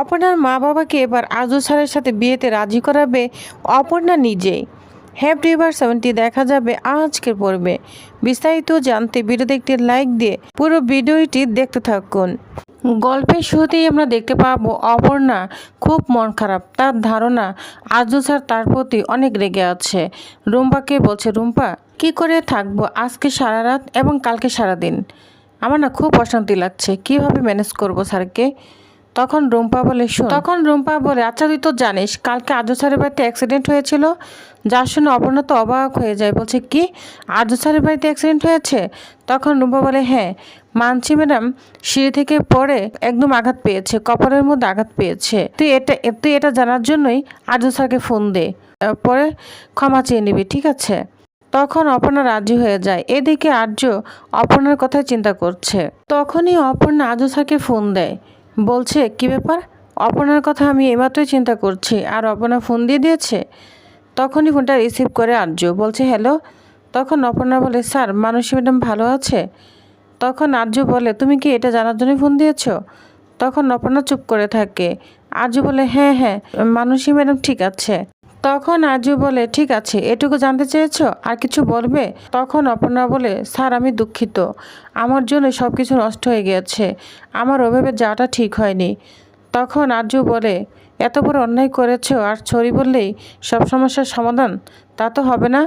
অপর্ণার মা বাবাকে এবার আজু স্যারের সাথে বিয়েতে রাজি করাবে অপর্ণা নিজেই। হ্যাপ রিভার সেভেন্টি, দেখা যাবে আজকের পর্বে। বিস্তারিত জানতে ভিডিওতে একটি লাইক দিয়ে পুরো ভিডিওটি দেখতে থাকুন। গল্পের শুরুতেই আমরা দেখতে পাবো অপর্ণা খুব মন খারাপ, তার ধারণা আজু স্যার তার প্রতি অনেক রেগে আছে। রুম্পাকে বলছে, রুম্পা, কি করে থাকব আজকে সারা রাত এবং কালকে সারা দিন? আমার না খুব অশান্তি লাগছে, কীভাবে ম্যানেজ করব স্যারকে? তখন রুম্পা বলে, শোন। তখন রুম্পা বলে আচ্ছা তুই তো জানিস, কালকে আর্য স্যারের বাড়িতে অ্যাক্সিডেন্ট হয়েছিল, যার শুনে অপর্ণা তো অবাক হয়ে যায়। বলছে, কি? আর্য স্যারের বাড়িতে অ্যাক্সিডেন্ট হয়েছে? তখন রুম্পা বলে হ্যাঁ মানছি ম্যাডাম, সিঁড়ি থেকে পড়ে একদম আঘাত পেয়েছে, কপালের মধ্যে আঘাত পেয়েছে। তুই এটা তুই এটা জানার জন্যই আর্য স্যারকে ফোন দে পরে ক্ষমা চেয়ে নিবি, ঠিক আছে? তখন অপর্ণা রাজি হয়ে যায়। এদিকে আর্য অপর্ণার কথাই চিন্তা করছে। তখনই অপর্ণা আর্য স্যারকে ফোন দেয়। বলছে, কি ব্যাপার? অপনার কথা আমি এইমাত্রই চিন্তা করছি। আর অপনা ফোন দিয়ে দিয়েছে? তখনই ফোনটা রিসিভ করে আর্য। বলছে, হ্যালো? তখন অপর্ণা বলে, স্যার, মানসী ম্যাডাম ভালো আছে? তখন আর্য বলে, তুমি কি এটা জানার জন্যই ফোন দিয়েছ? তখন অপর্ণা চুপ করে থাকে। আর্য বলে হ্যাঁ হ্যাঁ মানসী ম্যাডাম ঠিক আছে। তখন আজু বলে, ঠিক আছে, এটুকু জানতে চেয়েছো? আর কিছু বলবে? তখন অপর্ণা বলে, স্যার, আমি দুঃখিত। আমার জন্য সব কিছু নষ্ট হয়ে গিয়েছে। আমার ওভাবে যাওয়াটা ঠিক হয়নি। তখন আজু বলে, এত বড় অন্যায় করেছ আর ছড়ি বললেই সব সমস্যার সমাধান? তা তো হবে না?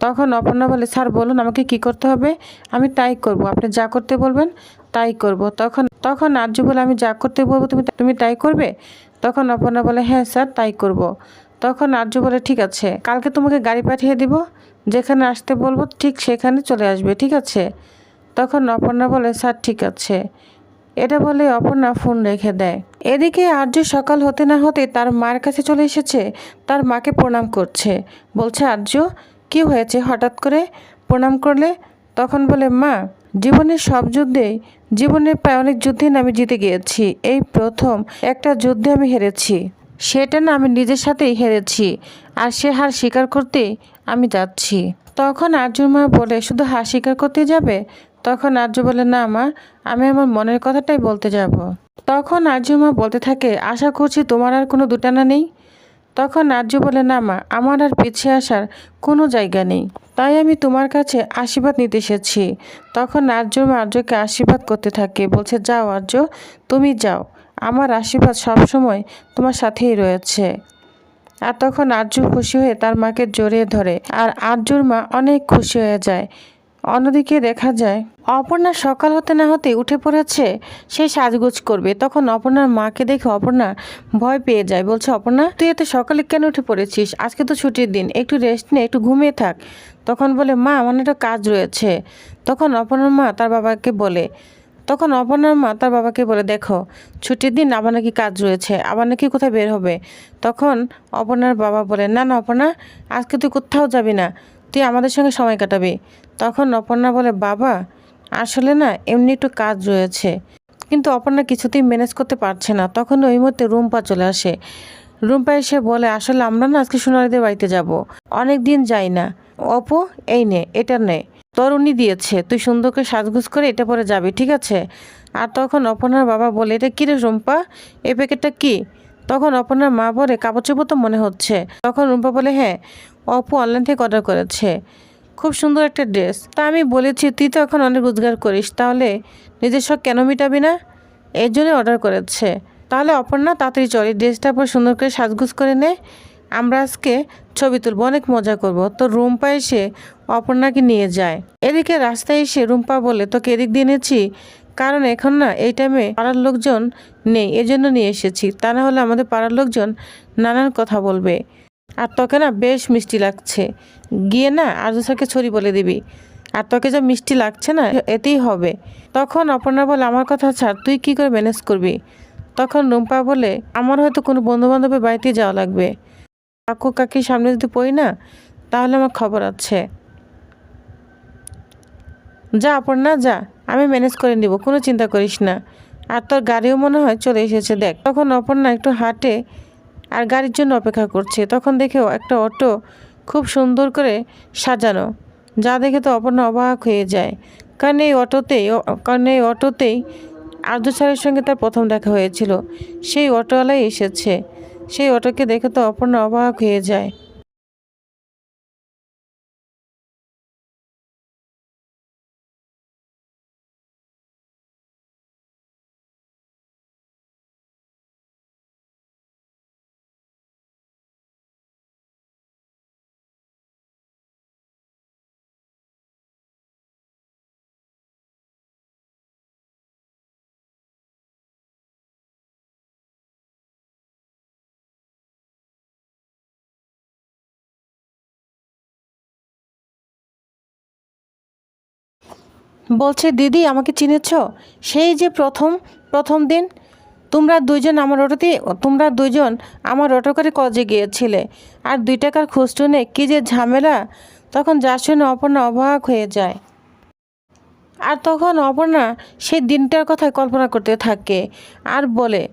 তখন অপর্ণা বলে, স্যার, বলুন আমাকে কি করতে হবে? আমি তাই করব। আপনি যা করতে বলবেন, তাই করব। তখন তখন আর্য বলে, আমি যা করতে বলব, তুমি তুমি তাই করবে? তখন অপর্ণা বলে হ্যাঁ স্যার, তাই করব। তখন আর্য বলে, ঠিক আছে, কালকে তোমাকে গাড়ি পাঠিয়ে দিব, যেখানে আসতে বলব ঠিক সেখানে চলে আসবে, ঠিক আছে? তখন অপর্ণা বলে, স্যার, ঠিক আছে। এটা বলে অপর্ণা ফোন রেখে দেয়। এদিকে আর্য সকাল হতে না হতে তার মায়ের কাছে চলে এসেছে, তার মাকে প্রণাম করছে। বলছে, আর্য, কি হয়েছে হঠাৎ করে? প্রণাম করলে তখন বলে, মা, জীবনের সব যুদ্ধেই, জীবনের প্রায় অনেক যুদ্ধে আমি জিতে গিয়েছি। এই প্রথম একটা যুদ্ধে আমি হেরেছি। সেটা না আমি নিজের সাথেই হেরেছি, আর সে হার স্বীকার করতে আমি যাচ্ছি। তখন আর্যর মা বলে, শুধু হার স্বীকার করতে যাবে? তখন আর্য বলে, না মা, আমি আমার মনের কথাটাই বলতে যাব। তখন আর্য মা বলতে থাকে, আশা করছি তোমার আর কোনো দুটানা নেই? তখন আর্য বলে, না মা, আমার আর পিছিয়ে আসার কোনো জায়গা নেই। তাই আমি তোমার কাছে আশীর্বাদ নিতে এসেছি। তখন আর্য মা আর্যকে আশীর্বাদ করতে থাকে, বলছে, যাও আর্য, তুমি যাও। আমার আশীর্বাদ সবসময় তোমার সাথেই রয়েছে। আর তখন আর্য খুশি হয়ে তার মাকে জড়িয়ে ধরে, আর আর্যর মা অনেক খুশি হয়ে যায়। অন্যদিকে দেখা যায়, অপর্ণা সকাল হতে না হতে উঠে পড়েছে, সে সাজগোজ করবে। তখন অপর্ণার মাকে দেখে অপর্ণা ভয় পেয়ে যায়, বলছে, অপর্ণা, তুই এত সকালে কেন উঠে পড়েছিস? আজকে তো ছুটির দিন, একটু রেস্ট নে, একটু ঘুমিয়ে থাক। তখন বলে, মা, আমার একটা কাজ রয়েছে। তখন অপর্ণার মা তার বাবাকে বলে তখন অপর্ণার মা তার বাবাকে বলে, দেখো, ছুটির দিন আবার নাকি কাজ রয়েছে, আবার নাকি কোথায় বের হবে? তখন অপর্ণার বাবা বলে, না না অপর্ণা আজকে তুই কোথাও যাবি না, তুই আমাদের সঙ্গে সময় কাটাবি। তখন অপর্ণা বলে, বাবা, আসলে না, এমনি একটু কাজ রয়েছে। কিন্তু অপর্ণা কিছুতেই ম্যানেজ করতে পারছে না। তখন ওই মুহূর্তে রুম্পা চলে আসে। রুম্পা এসে বলে, আসলে আমরা না আজকে সোনালিদের বাড়িতে যাব অনেক দিন যাই না। অপু, এই নে, এটা নে। তোর উনি দিয়েছে, তুই সুন্দর করে সাজগুজ করে এটা পরে যাবি, ঠিক আছে? আর তখন অপর্ণার বাবা বলে, এটা কী রে রুম্পা? এই প্যাকেটটা কি? তখন অপর্ণার মা বলে কাপড় তো মনে হচ্ছে। তখন রুম্পা বলে হ্যাঁ অপু অনলাইন থেকে অর্ডার করেছে। খুব সুন্দর একটা ড্রেস। তা আমি বলেছি, তুই তো এখন অনেক রোজগার করিস, তাহলে নিজের শখ কেন মিটাবি না? এর জন্য অর্ডার করেছে। তাহলে অপর্ণা তাড়াতাড়ি চল ড্রেসটা পর সুন্দর করে সাজগুজ করে নে। আমরা আজকে ছবি তুলবো, অনেক মজা করব। তো রুম্পা এসে অপর্ণাকে নিয়ে যায়। এদিকে রাস্তায় এসে রুম্পা বলে, তোকে এদিক দিয়ে এনেছি। কারণ এখন না, এই টাইমে পাড়ার লোকজন নেই, এজন্য নিয়ে এসেছি। তা না হলে আমাদের পাড়ার লোকজন নানান কথা বলবে। আর তোকে না বেশ মিষ্টি লাগছে। গিয়ে না আর্য স্যারকে ছড়ি বলে দিবি। আর তোকে যা মিষ্টি লাগছে না, এতেই হবে। তখন অপর্ণা বলে, আমার কথা ছাড়, তুই কি করে ম্যানেজ করবি? তখন রুম্পা বলে, আমার হয়তো কোনো বন্ধু বান্ধবের বাড়িতে যাওয়া লাগবে। কাকু কাকির সামনে যদি পড়ি না, তাহলে আমার খবর আছে। যা অপর্ণা যা, আমি ম্যানেজ করে নিব, কোনো চিন্তা করিস না। আর তোর গাড়িও মনে হয় চলে এসেছে, দেখ। তখন অপর্ণা একটু হাঁটে আর গাড়ির জন্য অপেক্ষা করছে। তখন দেখেও একটা অটো খুব সুন্দর করে সাজানো, যা দেখে তো অপর্ণা অবাক হয়ে যায়। কারণ এই অটোতেই, কারণ এই অটোতেই আর্য স্যারের সঙ্গে তার প্রথম দেখা হয়েছিল। সেই অটোওয়ালাই এসেছে। সেই অটোকে দেখে তো অপর্ণা অবাক হয়ে যায়। বলছে, দিদি, আমাকে চিনেছ? সেই যে প্রথম প্রথম দিন তোমরা দুজন আমার অটোতে, তোমরা দুজন আমার অটো করে কজে গিয়েছিলে। আর দুই টাকার খুচরো কী যে ঝামেলা? তখন যার শুনে অপর্ণা অবাক হয়ে যায়। আর তখন অপর্ণা সেই দিনটার কথা কল্পনা করতে থাকে। আর বলে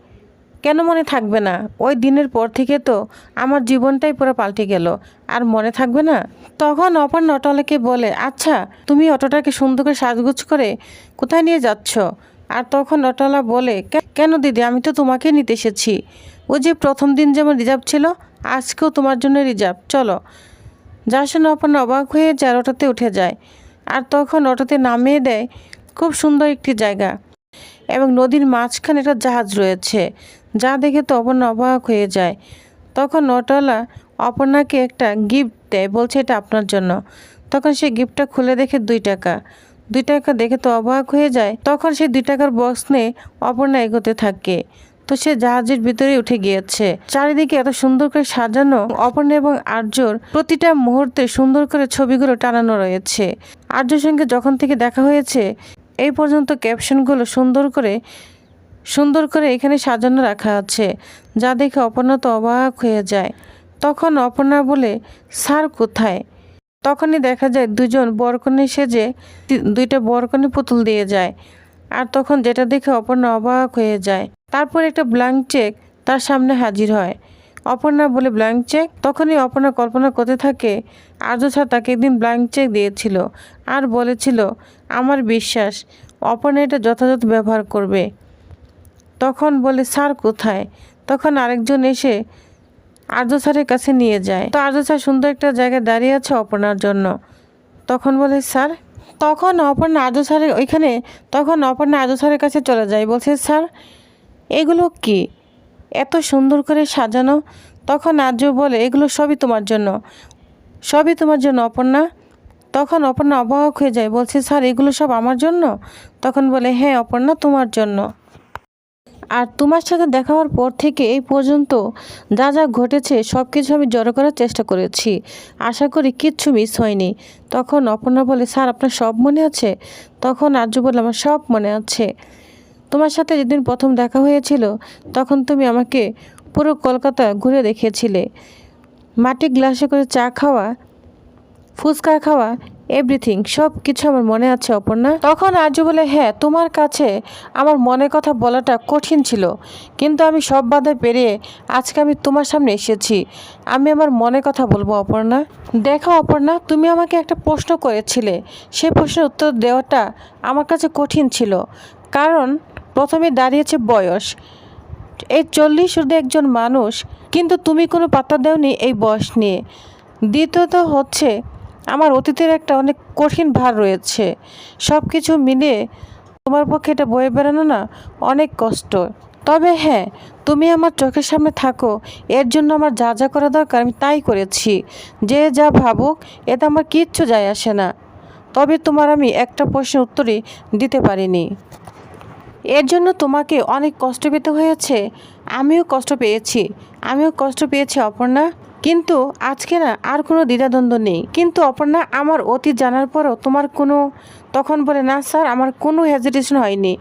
কেন মনে থাকবে না? ওই দিনের পর থেকে তো আমার জীবনটাই পুরো পাল্টে গেল। আর মনে থাকবে না? তখন অপর্ণা অটোওয়ালাকে বলে আচ্ছা তুমি অটোটাকে সুন্দর করে সাজগুজ করে কোথায় নিয়ে যাচ্ছ? আর তখন অটোওয়ালা বলে, "কে- কেন দিদি, আমি তো তোমাকে নিতে এসেছি। ওই যে প্রথম দিন যেমন রিজার্ভ ছিল, আজকেও তোমার জন্য রিজার্ভ। চলো। যার শুনে অপর্ণা অবাক হয়ে যায় অটোতে উঠে যায়। আর তখন অটোতে নামিয়ে দেয় খুব সুন্দর একটি জায়গা। এবং নদীর মাঝখানে একটা জাহাজ রয়েছে, যা দেখে তো অপর্ণা অবাক হয়ে যায়। তখন অটোওয়ালা অপর্ণাকে একটা গিফট দেয়, বলছে, এটা আপনার জন্য। তখন সে গিফটটা খুলে দেখে দুই টাকা। দুই টাকা দেখে তো অবাক হয়ে যায়। তখন সে দুই টাকার বক্স নিয়ে অপর্ণা এগোতে থাকে। তো সে জাহাজের ভিতরে উঠে গিয়েছে। চারিদিকে এত সুন্দর করে সাজানো, অপর্ণা এবং আর্যর প্রতিটা মুহূর্তে সুন্দর করে ছবিগুলো টানানো রয়েছে। আর্যর সঙ্গে যখন থেকে দেখা হয়েছে এই পর্যন্ত ক্যাপশনগুলো সুন্দর করে সুন্দর করে এখানে সাজানো রাখা আছে, যা দেখে অপর্ণা তো অবাক হয়ে যায়। তখন অপর্ণা বলে, স্যার কোথায়? তখনই দেখা যায় দুজন বরকনে সেজে দুইটা বরকনে পুতুল দিয়ে যায়। আর তখন যেটা দেখে অপর্ণা অবাক হয়ে যায়। তারপর একটা ব্ল্যাঙ্ক চেক তার সামনে হাজির হয়। অপর্ণা বলে ব্ল্যাঙ্ক চেক তখনই অপর্ণা কল্পনা করতে থাকে, আর্য স্যার তাকে একদিন ব্ল্যাঙ্ক চেক দিয়েছিল আর বলেছিল, আমার বিশ্বাস, অপর্ণা এটা যথাযথ ব্যবহার করবে। তখন বলে, স্যার কোথায়? তখন আরেকজন এসে আর্য স্যারের কাছে নিয়ে যায়। তো আর্য স্যার সুন্দর একটা জায়গায় দাঁড়িয়ে আছে অপর্ণার জন্য। তখন বলে, স্যার? তখন অপর্ণা আর্য স্যারের ওইখানে, তখন অপর্ণা আর্য স্যারের কাছে চলে যায়। বলছে, স্যার, এগুলো কি? এত সুন্দর করে সাজানো, তখন আর্য বলে, এগুলো সবই তোমার জন্য। সবই তোমার জন্য, অপর্ণা। তখন অপর্ণা অবাক হয়ে যায়, বলছে, স্যার, এগুলো সব আমার জন্য? তখন বলে হ্যাঁ অপর্ণা, তোমার জন্য। আর তোমার সাথে দেখা হওয়ার পর থেকে এই পর্যন্ত যা যা ঘটেছে সব কিছু আমি জড়ো করার চেষ্টা করেছি। আশা করি কিচ্ছু মিস হয়নি। তখন অপর্ণা বলে, স্যার, আপনার সব মনে আছে? তখন আর্য বলে, আমার সব মনে আছে। তোমার সাথে যেদিন প্রথম দেখা হয়েছিল, তখন তুমি আমাকে পুরো কলকাতা ঘুরে দেখিয়েছিলে। মাটির গ্লাসে করে চা খাওয়া, ফুচকা খাওয়া এভরিথিং সব কিছু আমার মনে আছে, অপর্ণা। তখন আর্য বলে হ্যাঁ তোমার কাছে আমার মনের কথা বলাটা কঠিন ছিল, কিন্তু আমি সব বাধা পেরিয়ে আজকে আমি তোমার সামনে এসেছি। আমি আমার মনের কথা বলব, অপর্ণা। দেখো, অপর্ণা, তুমি আমাকে একটা প্রশ্ন করেছিলে। সেই প্রশ্নের উত্তর দেওয়াটা আমার কাছে কঠিন ছিল, কারণ প্রথমে দাঁড়িয়েছে বয়স। এই চল্লিশ শুধু একজন মানুষ, কিন্তু তুমি কোনো পাত্তা দাওনি এই বয়স নিয়ে। দ্বিতীয়ত হচ্ছে, আমার অতীতের একটা অনেক কঠিন ভার রয়েছে। সব কিছু মিলে তোমার পক্ষে এটা বয়ে বেড়ানো না অনেক কষ্ট। তবে হ্যাঁ তুমি আমার চোখের সামনে থাকো, এর জন্য আমার যা যা করা দরকার আমি তাই করেছি। যে যা ভাবুক, এতে আমার কিচ্ছু যায় আসে না। তবে তোমার আমি একটা প্রশ্নের উত্তরই দিতে পারিনি। এর জন্য তোমাকে অনেক কষ্ট পেতে হয়েছে। আমিও কষ্ট পেয়েছি। আমিও কষ্ট পেয়েছি, অপর্ণা। কিন্তু আজকে না আর কোনো দ্বিধাদ্বন্দ্ব নেই। কিন্তু অপর্ণা, আমার অতীত জানার পরও তোমার কোনো, তখন বলে, না স্যার, আমার কোনো হেজিটেশন হয়নি।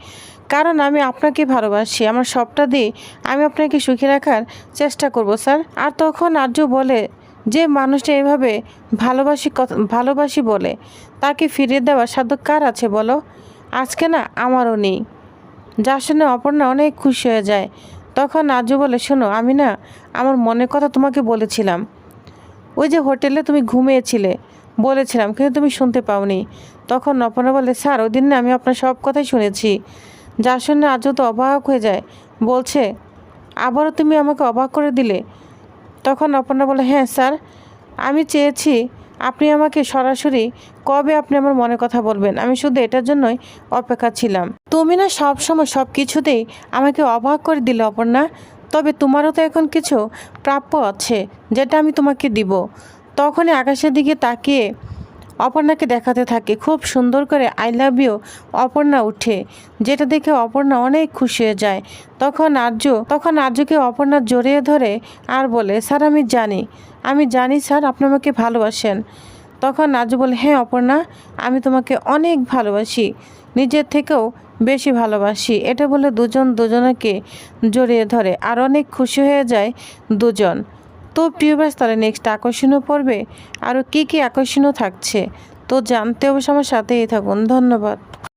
কারণ আমি আপনাকে ভালোবাসি। আমার সবটা দিয়ে আমি আপনাকে সুখী রাখার চেষ্টা করব, স্যার। আর তখন আর্য বলে, যে মানুষটা এভাবে ভালোবাসি ভালোবাসি বলে, তাকে ফিরিয়ে দেওয়ার সাধ্য কার আছে বলো? আজকে না আমারও নেই। যা শুনে অপর্ণা অনেক খুশি হয়ে যায়। তখন আজু বলে, শোনো, আমি না আমার মনের কথা তোমাকে বলেছিলাম। ওই যে হোটেলে তুমি ঘুমিয়েছিলে, বলেছিলাম, কিন্তু তুমি শুনতে পাওনি। তখন অপর্ণা বলে, স্যার, ওই দিন না আমি আপনার সব কথাই শুনেছি। যা শুনে আজও তো অবাক হয়ে যায়। বলছে, আবারও তুমি আমাকে অবাক করে দিলে? তখন অপর্ণা বলে হ্যাঁ স্যার, আমি চেয়েছি আপনি আমাকে সরাসরি কবে আপনি আমার মনের কথা বলবেন? আমি শুধু এটার জন্যই অপেক্ষা ছিলাম। তুমি না সবসময় সব কিছুতেই আমাকে অবাক করে দিলে, অপর্ণা। তবে তোমারও তো এখন কিছু প্রাপ্য আছে, যেটা আমি তোমাকে দিব। তখনই আকাশের দিকে তাকিয়ে অপর্ণাকে দেখাতে থাকে। খুব সুন্দর করে আই লাভ ইউ অপর্ণা উঠে যেটা দেখে অপর্ণা অনেক খুশি হয়ে যায়। তখন আর্য, তখন আর্যকে অপর্ণা জড়িয়ে ধরে আর বলে, স্যার, আমি জানি। আমি জানি, স্যার, আপনি আমাকে ভালোবাসেন। তখন আর্য বলে হ্যাঁ অপর্ণা, আমি তোমাকে অনেক ভালোবাসি। নিজের থেকেও বেশি ভালোবাসি। এটা বলে দুজন দুজনকে জড়িয়ে ধরে। আর অনেক খুশি হয়ে যায় দুজন। তো প্রিয়বাস তাহলে নেক্সট আকর্ষণীয় পড়বে আরও কী কী আকর্ষণীয় থাকছে? তো জানতে অবশ্য আমার সাথেই থাকুন। ধন্যবাদ।